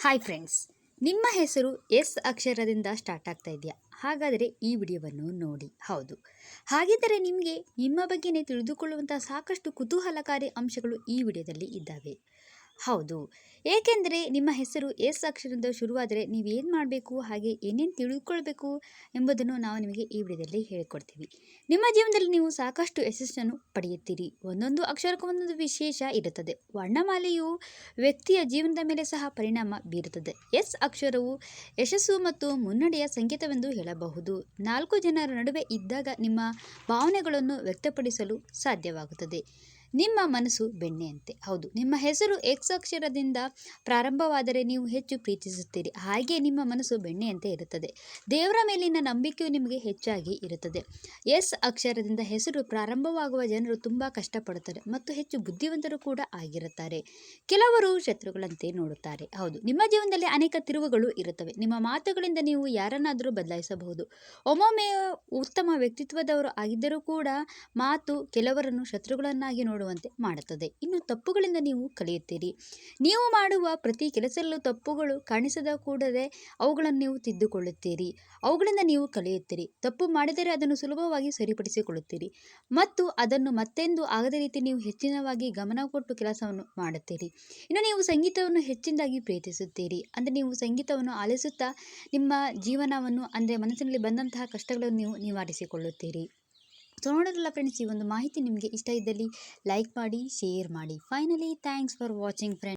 Hi friends ನಿಮ್ಮ ಹೆಸರು S ಅಕ್ಷರದಿಂದ ಸ್ಟಾರ್ಟ್ ಆಗ್ತಾ ಇದೆಯಾ? ಹಾಗಾದರೆ ಈ ವಿಡಿಯೋವನ್ನು ನೋಡಿ. ಹೌದು. ಹಾಗಿದ್ದರೆ ನಿಮಗೆ ನಿಮ್ಮ ಬಗ್ಗೆನೇ ತಿಳಿದುಕೊಳ್ಳುವಂಥ ಸಾಕಷ್ಟು ಕುತೂಹಲಕಾರಿ ಅಂಶಗಳು ಈ ವಿಡಿಯೋದಲ್ಲಿ ಇದ್ದಾವೆ. ಹೌದು. ಏಕೆಂದರೆ ನಿಮ್ಮ ಹೆಸರು ಎಸ್ ಅಕ್ಷರದಿಂದ ಶುರುವಾದರೆ ನೀವು ಏನು ಮಾಡಬೇಕು, ಹಾಗೆ ಏನೇನು ತಿಳಿದುಕೊಳ್ಬೇಕು ಎಂಬುದನ್ನು ನಾವು ನಿಮಗೆ ಈ ವಿಡಿಯೋದಲ್ಲಿ ಹೇಳಿಕೊಡ್ತೀವಿ. ನಿಮ್ಮ ಜೀವನದಲ್ಲಿ ನೀವು ಸಾಕಷ್ಟು ಯಶಸ್ಸನ್ನು ಪಡೆಯುತ್ತೀರಿ. ಒಂದೊಂದು ಅಕ್ಷರಕ್ಕೂ ಒಂದೊಂದು ವಿಶೇಷ ಇರುತ್ತದೆ. ವರ್ಣಮಾಲೆಯು ವ್ಯಕ್ತಿಯ ಜೀವನದ ಮೇಲೆ ಸಹ ಪರಿಣಾಮ ಬೀರುತ್ತದೆ. ಎಸ್ ಅಕ್ಷರವು ಯಶಸ್ಸು ಮತ್ತು ಮುನ್ನಡೆಯ ಸಂಕೇತವೆಂದು ಹೇಳಬಹುದು. ನಾಲ್ಕು ಜನರ ನಡುವೆ ಇದ್ದಾಗ ನಿಮ್ಮ ಭಾವನೆಗಳನ್ನು ವ್ಯಕ್ತಪಡಿಸಲು ಸಾಧ್ಯವಾಗುತ್ತದೆ. ನಿಮ್ಮ ಮನಸ್ಸು ಬೆಣ್ಣೆಯಂತೆ. ಹೌದು, ನಿಮ್ಮ ಹೆಸರು ಎಕ್ಸ್ ಅಕ್ಷರದಿಂದ ಪ್ರಾರಂಭವಾದರೆ ನೀವು ಹೆಚ್ಚು ಪ್ರೀತಿಸುತ್ತೀರಿ. ಹಾಗೆ ನಿಮ್ಮ ಮನಸ್ಸು ಬೆಣ್ಣೆಯಂತೆ ಇರುತ್ತದೆ. ದೇವರ ಮೇಲಿನ ನಂಬಿಕೆಯು ನಿಮಗೆ ಹೆಚ್ಚಾಗಿ ಇರುತ್ತದೆ. ಎಸ್ ಅಕ್ಷರದಿಂದ ಹೆಸರು ಪ್ರಾರಂಭವಾಗುವ ಜನರು ತುಂಬ ಕಷ್ಟಪಡುತ್ತಾರೆ ಮತ್ತು ಹೆಚ್ಚು ಬುದ್ಧಿವಂತರು ಕೂಡ ಆಗಿರುತ್ತಾರೆ. ಕೆಲವರು ಶತ್ರುಗಳಂತೆ ನೋಡುತ್ತಾರೆ. ಹೌದು, ನಿಮ್ಮ ಜೀವನದಲ್ಲಿ ಅನೇಕ ತಿರುವುಗಳು ಇರುತ್ತವೆ. ನಿಮ್ಮ ಮಾತುಗಳಿಂದ ನೀವು ಯಾರನ್ನಾದರೂ ಬದಲಾಯಿಸಬಹುದು. ಒಮ್ಮೊಮ್ಮೆ ಉತ್ತಮ ವ್ಯಕ್ತಿತ್ವದವರು ಆಗಿದ್ದರೂ ಕೂಡ ಮಾತು ಕೆಲವರನ್ನು ಶತ್ರುಗಳನ್ನಾಗಿ ನೋಡುವಂತೆ ಮಾಡುತ್ತದೆ. ಇನ್ನು ತಪ್ಪುಗಳಿಂದ ನೀವು ಕಲಿಯುತ್ತೀರಿ. ನೀವು ಮಾಡುವ ಪ್ರತಿ ಕೆಲಸದಲ್ಲೂ ತಪ್ಪುಗಳು ಕಾಣಿಸದ ಕೂಡಲೇ ಅವುಗಳನ್ನು ನೀವು ತಿದ್ದುಕೊಳ್ಳುತ್ತೀರಿ. ಅವುಗಳಿಂದ ನೀವು ಕಲಿಯುತ್ತೀರಿ. ತಪ್ಪು ಮಾಡಿದರೆ ಅದನ್ನು ಸುಲಭವಾಗಿ ಸರಿಪಡಿಸಿಕೊಳ್ಳುತ್ತೀರಿ. ಮತ್ತು ಅದನ್ನು ಮತ್ತೆಂದು ಆಗದ ರೀತಿ ನೀವು ಹೆಚ್ಚಿನವಾಗಿ ಗಮನ ಕೊಟ್ಟು ಕೆಲಸವನ್ನು ಮಾಡುತ್ತೀರಿ. ಇನ್ನು ನೀವು ಸಂಗೀತವನ್ನು ಹೆಚ್ಚಿನದಾಗಿ ಪ್ರೀತಿಸುತ್ತೀರಿ. ಅಂದರೆ ನೀವು ಸಂಗೀತವನ್ನು ಆಲಿಸುತ್ತಾ ನಿಮ್ಮ ಜೀವನವನ್ನು, ಅಂದರೆ ಮನಸ್ಸಿನಲ್ಲಿ ಬಂದಂತಹ ಕಷ್ಟಗಳನ್ನು ನೀವು ನಿವಾರಿಸಿಕೊಳ್ಳುತ್ತೀರಿ. ಸೊ ನೋಡೋದಲ್ಲ ಫ್ರೆಂಡ್ಸ್, ಈ ಒಂದು ಮಾಹಿತಿ ನಿಮಗೆ ಇಷ್ಟ ಇದ್ದಲ್ಲಿ ಲೈಕ್ ಮಾಡಿ ಶೇರ್ ಮಾಡಿ. Finally thanks for watching friends